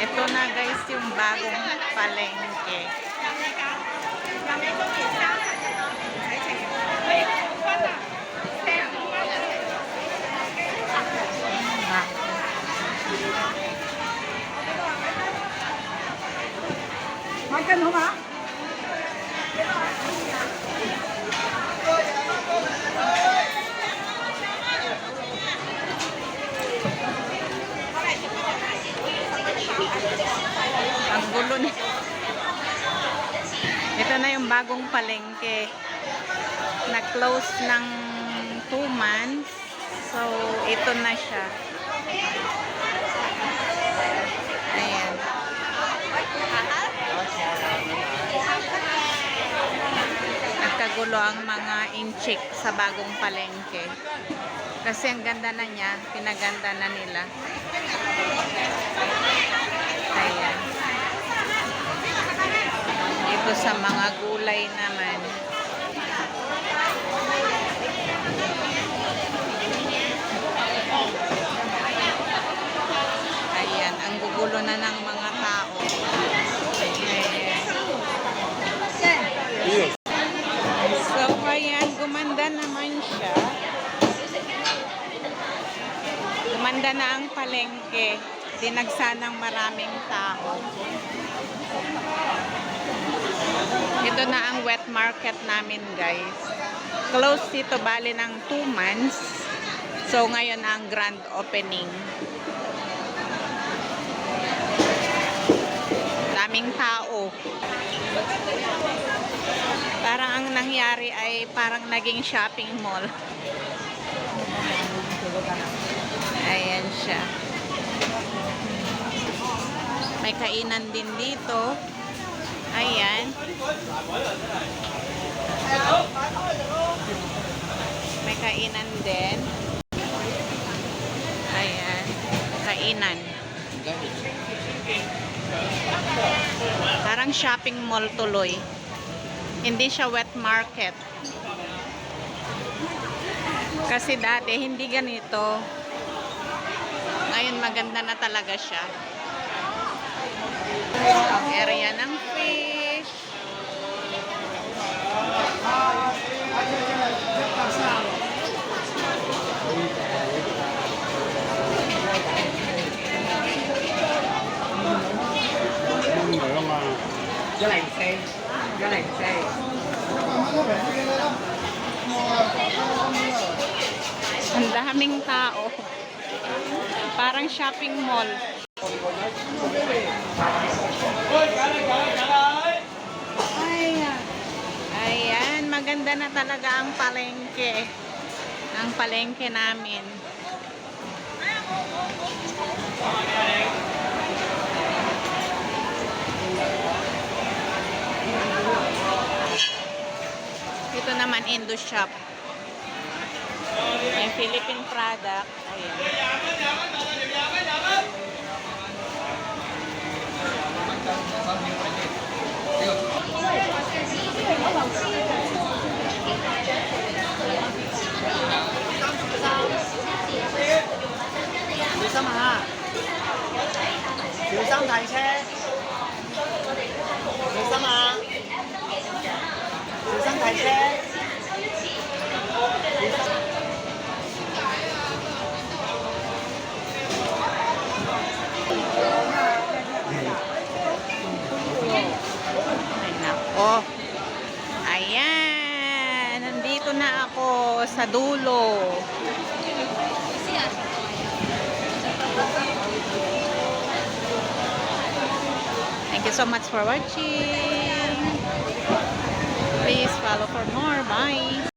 Ito na guys yung bagong palengke. Magkano ba? Yung bagong palengke. Nag-close ng 2 months. So, ito na siya. Ayan. Nagkagulo ang mga inchik sa bagong palengke. Kasi ang ganda na niya, pinaganda na nila. Ayan. Dito sa mga gulay naman. Ayan, ang gugulo na ng mga tao. Ayan. So, ayan, gumanda naman siya. Gumanda na ang palengke. Dinagsa ng maraming tao. Ito na ang wet market namin, guys. Close dito bali ng 2 months. So, ngayon ang grand opening. Daming tao. Parang ang nangyari ay parang naging shopping mall. Ayan siya. May kainan din dito. Ayan. May kainan din. Ayan. Kainan. Parang shopping mall tuloy. Hindi siya wet market. Kasi dati hindi ganito. Ngayon maganda na talaga siya. Ang area ng fish. Lành xe Ang daming tao. Parang shopping mall. Ayan. Ayan, maganda na talaga ang palengke. Ang palengke namin. Ito naman Indo shop. May Philippine product. Ayan. 小心 na ako sa dulo. Thank you so much for watching. Please follow for more. Bye.